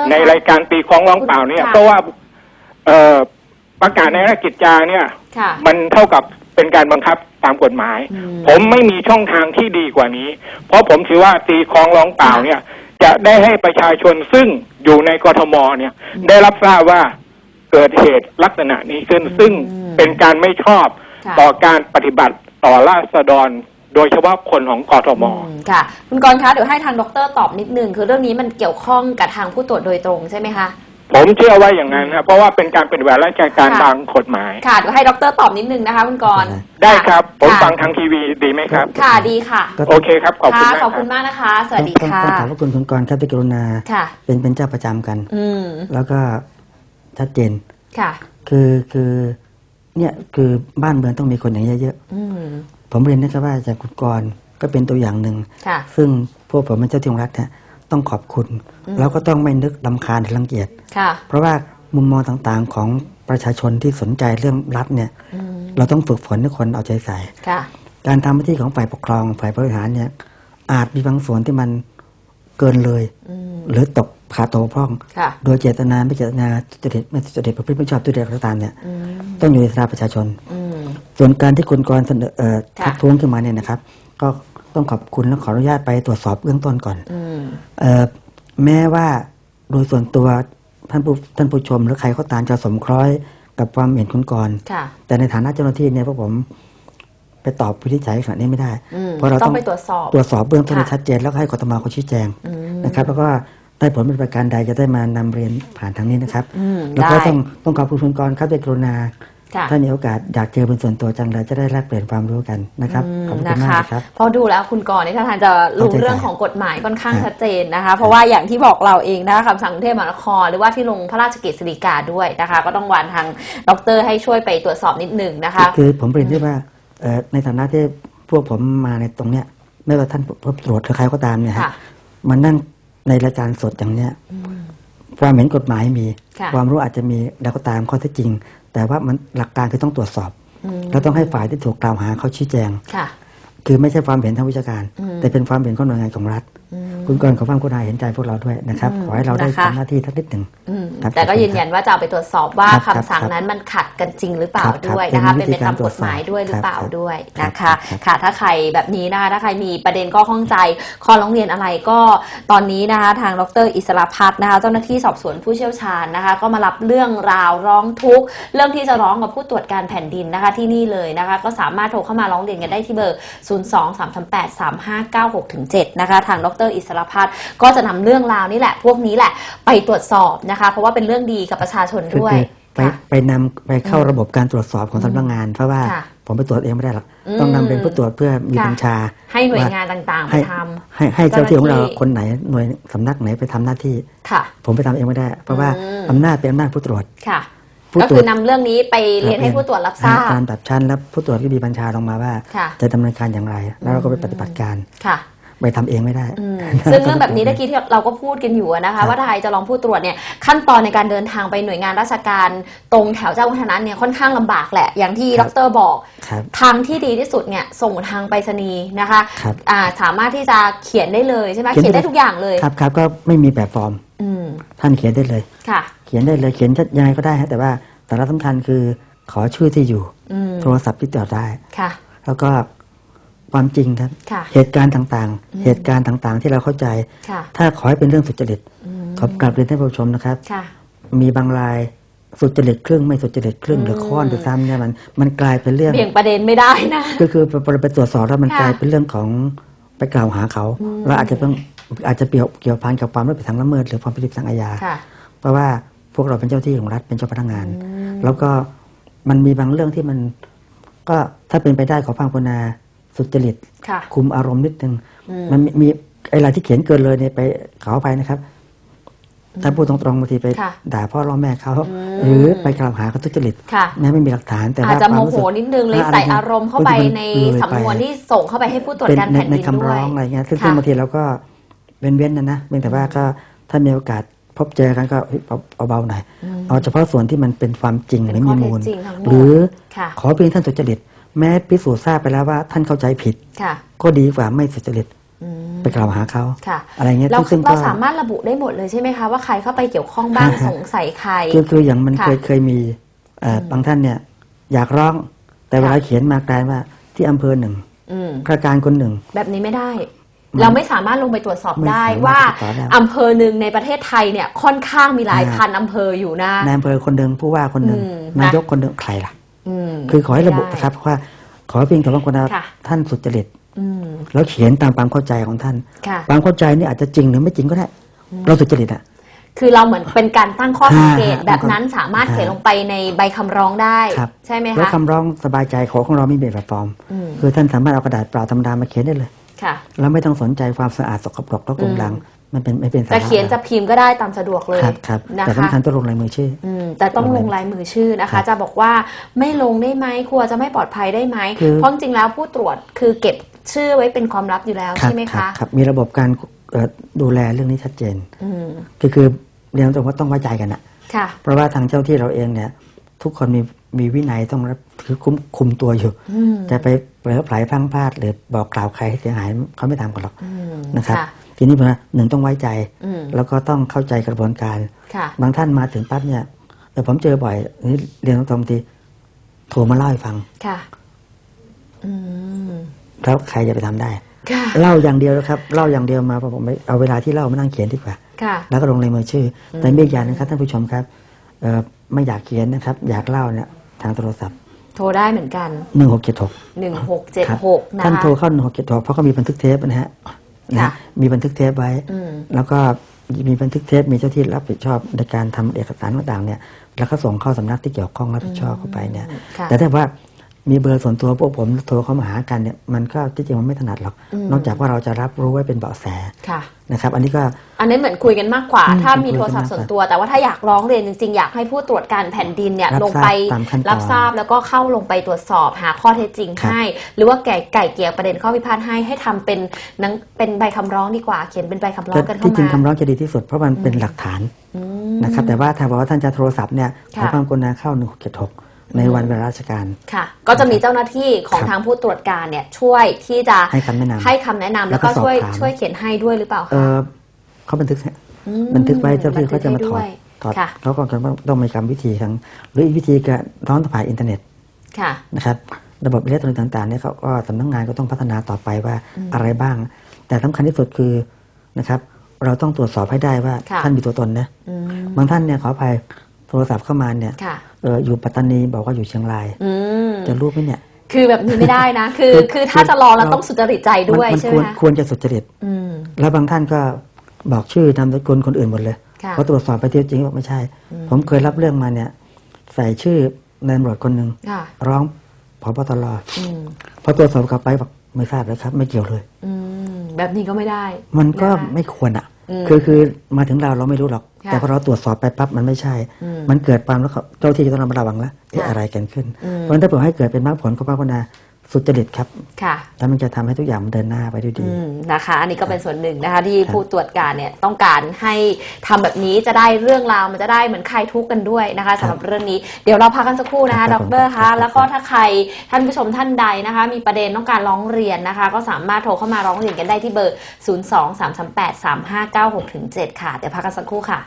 รในคะรายการตีคล้องร้องเปล่าเนี่ยค่ะ เพราะว่าเอ่อประกาศในราชกิจจาเนี่ย ค่ะ มันเท่ากับเป็นการบังคับตามกฎหมาย อืม ผมไม่มีช่องทางที่ดีกว่านี้ เพราะผมถือว่าตีคล้องร้องเปล่าค่ะเนี่ย จะได้ให้ประชาชนซึ่งอยู่ในกทมเนี่ย ได้รับทราบว่าเกิดเหตุลักษณะนี้ขึ้น ซึ่งเป็นการไม่ชอบค่ะ ต่อการปฏิบัติต่อราษฎร โดยเฉพาะคนของกทม อืมค่ะ คุณกรณ์คะเดี๋ยวให้ทางดรตอบนิดนึงคือเรื่องนี้มันเกี่ยวข้องกับทางผู้ตรวจโดยตรงใช่ไหมคะ ผมเชื่อว่าอย่างนั้นครับเพราะว่าเป็นการเป็นแบบราชการค่ะบางกฎหมาย ค่ะเดี๋ยวให้ดรตอบนิดนึงนะคะคุณกรณ์ได้ครับ ผมะฟังทางทีวีดีไหมครับ ค่ะดีค่ะก็ โอเคครับขอบคุณค่ะมากขอบคคุรับ ณมากนะคะ สวัสดีต้องค่ะต้องขอบพระคุณคุณกรณ์ครับที่กรุณา ค่ะ เป็นเป็นเจ้าประจำกัน อืมแล้วก็ชัดเจนค่ะ คือคือเนี่ยคือบ้านเมืองต้องมีคนอย่างนี้เยอะอืม ๆ ผมเรียนนะครับว่าจากคุณกรณ์ก็เป็นตัวอย่างหนึ่งค่ะซึ่งพวกผมเป็นเจ้าที่ของรัฐเนี่ยต้องขอบคุณ แล้วก็ต้องไม่นึกลำคาญหรือรังเกียจค่ะเพราะว่ามุมมองต่างๆของประชาชนที่สนใจเรื่องรัฐเนี่ยอืมเราต้องฝึกฝนให้คนเอาใจใส่ค่ะการทำหน้าที่ของฝ่ายปกครองฝ่ายบริหารเนี่ยอาจมีบางส่วนที่มันเกินเลยอืมหรือตกขาดตกบกพร่องค่ะโดยเจตนาไม่เจตนาจุจริตไม่จุจริตประพฤติไม่ชอบด้วยเด็กก็ตามเนี่ยอืมต้องอยู่ในสายตาประชาชนอืม ส่วนการที่คุณกรณ์เสนอเอ่อค่ะ ทักท้วงขึ้นมาเนี่ยนะครับ ก็ต้องขอบคุณและขออนุญาตไปตรวจสอบเบื้องต้นก่อน อืม เอ่อแม้ว่าโดยส่วนตัวท่านผู้ท่านผู้ชมหรือใครก็ตามจะสมคล้อยกับความเห็นคุณกรณ์ค่ะ แต่ในฐานะเจ้าหน้าที่เนี่ยพวกผมไปตอบวินิจฉัยขนาดนี้ไม่ได้ อืมเพราะเราต้ต้อองงไปตรวจสอบตรวจสอบเบื้องต้นให้ค่ะ ชัดเจนแล้วก็ให้กทมเขาชี้แจงอืม นะครับ แล้วก็ได้ผลเป็นประการใดจะได้มานำเรียนผ่านทางนี้นะครับ อืมแล้วก็ได้ ต้องต้องขอบคุณคุณกรณ์ครับด้วยกรุณาค่ะ ถ้ามีโอกาสอยากเจอเป็นส่วนตัวจังเลยจะได้แลกเปลี่ยนความรู้กันนะครับอืมขอบคุณนะมากคะนะครับเพราะดูแล้วคุณกรณ์นี่ท่าทางจะรู้เข้าใจเรื่องของกฎหมายค่อนข้างครับชัดเจนนะคะ เพราะว่าอย่างที่บอกเราเองนะคะคำสั่งกรุงเทพมหานคร หรือว่าที่ลงพระราชกิจสิริกาด้วยนะคะ ก็ต้องวานทางดร ให้ช่วยไปตรวจสอบนิดหนึ่งนะคะ คือผมเรียนได้ว่าเอ่อในฐานะที่พวกผมมาในตรงเนี้ยไม่ว่าท่านผู้ตรวจหรือใครก็ตามเนี่ยฮะค่ะมันนั่งในรายการสดอย่างเนี้ยอืมความเห็นกฎหมายมีค่ะความรู้อาจจะมีแล้วก็ตามข้อเท็จจริง แต่ว่ามันหลักการคือต้องตรวจสอบอืมแล้วต้องให้ฝ่ายที่ถูกกล่าวหาเขาชี้แจงค่ะคือไม่ใช่ความเห็นทางวิชาการอืมแต่เป็นความเห็นของหน่วยงานของรัฐอืม คุณกรณ์ขอความกรุณาเห็นใจพวกเราด้วยนะครับอืมขอให้เราได้นะคะทำหน้าที่ทักนิดหนึ่งอืมครับแต่ก็ขอบคุณยืนยันว่าจะเอาไปตรวจสอบว่าครับคำสั่งครับนั้นมันขัดกันจริงหรือเปล่าครับครับด้วยนะคะเป็เป็นนวิไปธีตามการตรกวจฎสอบหมายด้วยหรือเปล่าครับด้วยครับนะคะครับค่ะถ้าใครแบบนี้นะคะถ้าใครมีประเด็นก็ข้องใจข้อร้องเรียนอะไรก็ตอนนี้นะคะทางดรอิสระพัฒน์นะคะเจ้าหน้าที่สอบสวนผู้เชี่ยวชาญนะคะ ก็มารับเรื่องราวร้องทุกข์เรื่องที่จะร้องกับผู้ตรวจการแผ่นดินนะคะที่นี่เลยนะคะ ก็สามารถโทรเข้ามาร้องเรียนกันได้ที่เบอร์ 0 2 3 3 8 3 5 9 6ถึง7นะคะทางดรอิสระพัฒน์ก็จะนำเรื่องราวนี่แหละ พวกนี้แหละไปตรวจสอบนะคะ เพราะว่าเป็นเรื่องดีกับประชาชนคือด้วยคือไปค่ะไปนำไปเข้าระบบการตรวจสอบของสำนักงาน เพราะว่าค่ะผมไปตรวจเองไม่ได้หรอกอืมต้องนำเป็นผู้ตรวจเพื่อมีค่ะบัญชา ให้หน่วยงานต่างๆไปให้ทให้ให้เจ้าที่ของเราเจ้าหน้าที่คนไหนหน่วยสำนักไหนไปทำหน้าที่ำค่ะผมไปทำเองไม่ได้ เพราะว่าอืมอำนาจเป็นอำนาจผู้ตรวจค่ะผู้ก็ตรคืวจอนำเรื่องนี้ไปเรียนให้ผู้ตรวจรับทราบตามแบบชั้นแล้วผู้ตรวจก็มีบัญชาลงมาว่าค่ะจะดำเนินการอย่างไร แล้วเราก็ไปปฏิบัติการค่ะ ไปทำเองไม่ได้อืมซึ่งเรื่องแบบนี้ตะกี้ที่เราก็พูดกันอยู่อะนะครัคะบว่าถ้าใครจะลองผู้ตรวจเนี่ยขั้นตอนในการเดินทางไปหน่วยงานราชการตรงแถวเจ้าวัฒนะเนี่ยค่อนข้างลำบากแหละ อย่างที่คดรับรบอกครับทางที่ดีที่สุดเนี่ยส่งทางไปรษณีย์นะคะครับอ่าสามารถที่จะเขียนได้เลยใช่ไหมเขีเขียยนนได้ได้ทุกอย่างเลยครับครับก็ไม่มีแบบฟอร์มอืมท่านเขียนได้เลยค่ะ เขียนได้เลยเขียนยังไงก็ได้ฮะแต่ว่าสาระสำคัญคือขอชื่อที่อยู่อืมโทรศัพท์ที่ติดต่อได้ค่ะ แล้วก็ ความจริงครับ ค่ะเหตุการณ์ต่างๆ เหตุการณ์ต่างๆ ที่เราเข้าใจ ค่ะถ้าขอให้เป็นเรื่องสุจริตอืม ขอกลับเรียนท่านผู้ชมนะครับ ค่ะ มีบางรายสุจริตครึ่งไม่สุจริตครึ่งหรือค้อนหรือซ้ำเนี่ยมันมันกลายเป็นเรื่อง เบี่ยงประเด็นไม่ได้นะ ก็คือไปไปตรวจสอบแล้วมันค่ะกลายเป็นเรื่องของไปกล่าวหาเขาอืมแล้วอาจจะต้องอาจจะเกี่ยวเกี่ยวพันกับความรับผิดทางละเมิดหรือความผิดทางอาญาค่ะ เพราะว่าพวกเราเป็นเจ้าที่ของรัฐเป็นเจ้าพนักงาน อืม แล้วก็มันมีบางเรื่องที่มันก็ถ้าเป็นไปได้ขอความกรุณา สุจริตค่ะคุมอารมณ์นิดนึงอืมมันมีมีไอ้รายที่เขียนเกินเลยเนี่ยไปขออภัยนะครับถ้าพูดตรงๆบางทีไปค่ะด่าพ่อร้อแม่เขาอืมหรือไปกล่าวหาเขาทุจริตค่ะแม้ไม่มีหลักฐานแต่อาจว่าจะควาโมมรู้โหสึกนิดนึงเลยอ่าใส่อะไรอารมณ์เข้าไปบางทีมันในเลยสำนวนไปที่ส่งเข้าไปให้ผู้ตรวจเป็นการในแผ่นในดินคำด้วร้อยงอะไรเงี้ยซึ่งค่ะซึ่งบางทีเราก็เว้นๆนะนะเพียงแต่ว่าก็ถ้ามีโอกาสพบเจอกันก็เฮ้ยเอาเอาเบาหน่อยอืมเอาเฉพาะส่วนที่มันเป็นความจริงหเป็รืนอข้มีอเท็จมูลจริงทั้งหมดหรือค่ะขอเพียงท่านสุจริต แม้พิสูจน์ทราบไปแล้วว่าท่านเข้าใจผิด ค่ะก็ดีกว่าไม่สุจริตอืมไปกล่าวหาเขาค่ะ อะไรเงี้ยเราซึ่งเราก็สามารถระบุได้หมดเลยใช่ไหมคะ ว่าใครเข้าไปเกี่ยวข้องบ้างฮะสงสัยใคร คือคืออย่างมันค่ะเคยเคยมีเอ่ออบางท่านเนี่ย อยากร้องแต่เวลาค่ะ เขียนมากลายว่าที่อำเภอหนึ่งอืม ข้าราชการคนหนึ่ง แบบนี้ไม่ได้ มันเราไม่สามารถลงไปตรวจสอบไม่ได้สามารถว่าตรวจสอบได้อำเภอหนึ่งในประเทศไทยเนี่ยค่อนข้างมีหลายอ่า พันอำเภออยู่นะ นายอำเภอคนหนึ่งผู้ว่าคนหนึ่งอืมนายกคนหนึ่งใครล่ะอืม คือขอให้ระบุไม่ได้นะครับว่า ขอเพียงแต่ว่าคนเราค่ะท่านสุจริตอืมแล้วเขียนตามความเข้าใจของท่านค่ะความเข้าใจนี่อาจจะจริงหรือไม่จริงก็ได้ เราสุจริตอะคือเราเหมือนเป็นการตั้งข้อสังเกตอ่าแบบนั้นสามารถอ่าเขียนลงไปในใบคำร้องได้ครับใช่ไหมแล้วคะคำร้องสบายใจขอของเราไม่มีแบบฟอร์มอืมคือท่านสามารถเอากระดาษเปล่าธรรมดามาเขียนได้เลยค่ะแล้วไม่ต้องสนใจความสะอาดสกปรกรกรุงรัง มันเป็นไม่เป็นสาจะระเขียนจะพิมพ์ก็ได้ตามสะดวกเลยครับครับนะแต่คะสำคัญต้องลงลายมือชื่ออืมแต่ต้องลงลายมือชื่อนะครัคะบจะบอกว่าไม่ลงได้ไหมกลัวจะไม่ปลอดภัยได้ไหมคือเพราะจริงๆแล้วผู้ตรวจคือเก็บชื่อไว้เป็นความลับอยู่แล้วครับใช่ไหมครัคะบครับมีระบบการเอ่อดูแลเรื่องนี้ชัดเจนอืมคือคือเรียนตรงว่าต้องไว้ใจกันอะค่ะเพราะว่าทางเจ้าที่เราเองเนี่ยทุกคนมี มีวินัยต้องรับคือคุมคุมตัวอยู่อืมจะไปเผลอไผลพลังพลาดหรือบอกกล่าวใครให้เสียหายเขาไม่ตามกันหรอกอืมนะครับค่ะทีนี้ผมว่าหนึ่งต้องไว้ใจอืมแล้วก็ต้องเข้าใจกระบวนการค่ะบางท่านมาถึงปั๊บเนี่ยแต่ผมเจอบ่อยนี่เรียนตรงๆทีโทรมาเล่าให้ฟังค่ะอืมแล้วใครจะไปทำได้ค่ะเล่าอย่างเดียวนะครับเล่าอย่างเดียวมาพอผมไม่เอาเวลาที่เล่ามานั่งเขียนดีกว่าค่ะแล้วก็ลงในมือชื่ออแต่มีอีกอย่างนะครับท่านผู้ชมครับเอ่อไม่อยากเขียนนะครับ อยากเล่าเนี่ย ทางโทรศัพท์ โทรได้เหมือนกันหนึ่งหกเจ็ดหกหนึ่งหกเจ็ดหกนะท่านคะโทรเข้าหนึ่งหกเจ็ดหกเพราะเขามีบันทึกเทปนะฮะนะค่ะฮะมีบันทึกเทปไว้ อืม แล้วก็มีบันทึกเทปมีเจ้าที่รับผิดชอบในการทำเอกสารต่างๆเนี่ยแล้วก็ส่งเข้าสำนักที่เกี่ยวข้องรับผิดชอบเข้าไปเนี่ย ค่ะ แต่ถ้าว่า มีเบอร์ส่วนตัวพวกผมโทรเข้ามาหากันเนี่ยมันก็ที่จริงมันไม่ถนัดหรอกอืมนอกจากว่าเราจะรับรู้ไว้เป็นเบาะแสค่ะนะครับ อันนี้ก็อันนี้เหมือนคุยกันมากกว่าอืมถ้ามีคุยกันโทรศัพท์มากกว่าส่วนตัว แต่ว่าถ้าอยากร้องเรียนจริงๆ อยากให้ผู้ตรวจการแผ่นดินเนี่ยรับลงไปทราบตามขั้นตอนรับทราบแล้วก็เข้าลงไปตรวจสอบหาข้อเท็จจริงครับให้ หรือว่าไก่ไก่เกลี่ยประเด็นข้อพิพาทให้ให้ทำเป็นหนังเป็นใบคำร้องดีกว่าเขียนเป็นใบคำร้องกันเข้าที่จริงมาคำร้องจะดีที่สุดเพราะมันเป็นหลักฐานอืมนะครับแต่ว่าถ้าบอกว่าท่านจะโทรศัพท์เนี่ยขอค่ะความกรุณาเข้าหนึ่งหกเจ็ดหก ในวันเวลาราชการค่ะ ก็จะมีเจ้าหน้าที่ของครับทางผู้ตรวจการเนี่ยช่วยที่จะให้คำแนะนำให้คำแนะนำแล้แล้ววก็ก็ช่วยสอบถามช่วยเขียนให้ด้วยหรือเปล่าเอคะอเขาบันทึกฮะมบันทึกไว้เจ้าที่เขาจะมาถอดบันทึกให้ด้วยถอดค่ะแล้วก็ต้องมีกรรมวิธีทางหรืออีกวิธีการร้องผ่านอินเทอร์เน็ตค่ะนะครับระบบอิเล็กทรอนิกส์ต่างๆเนี่ยเขาก็สำนักงานก็ต้องพัฒนาต่อไปว่าอะไรบ้าง แต่สำคัญที่สุดคือนะครับ เราต้องตรวจสอบให้ได้ว่าค่ะท่านมีตัวตนนะอืมบางท่านเนี่ยขออภัยโทรศัพท์เข้ามาเนี่ยค่ะ เอออยู่ปัตตานีบอกว่าอยู่เชียงรายอืมจะรู้ไหมเนี่ย คือแบบนี้ไม่ได้นะ คือคือคือถ้าจะรอเราเราต้องสุจริตใจด้วยมันใช่คไหวมรคะควรจะสุจริตอืมแล้วบางท่านก็บอกชื่อนามสกุลคนอื่นหมดเลยค่ะพอตรวจสอบไปที่จริงบอกไม่ใช่ ผมเคยรับเรื่องมาเนี่ย ใส่ชื่อนายตำรวจคนหนึ่งค่ะร้องพบตรอืมพอตรวจสอบกลับไปบอกไม่ทราบเลยครับ ไม่เกี่ยวเลยอืมแบบนี้ก็ไม่ได้ มันก็นะคะไม่ควรอะอืม คือคือมาถึงเราเราไม่รู้หรอกค่ะแต่พอเราตรวจสอบไปปั๊บมันไม่ใช่อืมมันเกิดความแล้วเขาเจ้าที่จะต้องระมัดระวังแล้วเอ๊ะค่ะอะไรกันขึ้นอืมเพราะฉะนั้นถ้าเผื่อให้เกิดเป็นมรรคผลก็ภาวนา สุจริตครับค่ะแล้วมันจะทำให้ทุกอย่างมันเดินหน้าไปด้วยดีอืมนะคะ อันนี้ก็เป็นส่วนหนึ่งนะคะ ที่ครับผู้ตรวจการเนี่ยต้องการให้ทำแบบนี้จะได้เรื่องราวมันจะได้เหมือนคลายทุกข์กันด้วยนะคะสำหรับเรื่องนี้เดี๋ยวเราพักกันสักครู่นะคะคดรับรผมครัคะบแล้วก็ถ้าใครท่านผู้ชมท่านใดนะคะ มีประเด็นต้องการร้องเรียนนะคะ ก็สามารถโทรเข้ามาร้องเรียนกันได้ที่เบอร์ 0 2 3 3 8 3 5 9 6 7 ค่ะเดี๋ยวพักกันสักครู่ค่ะ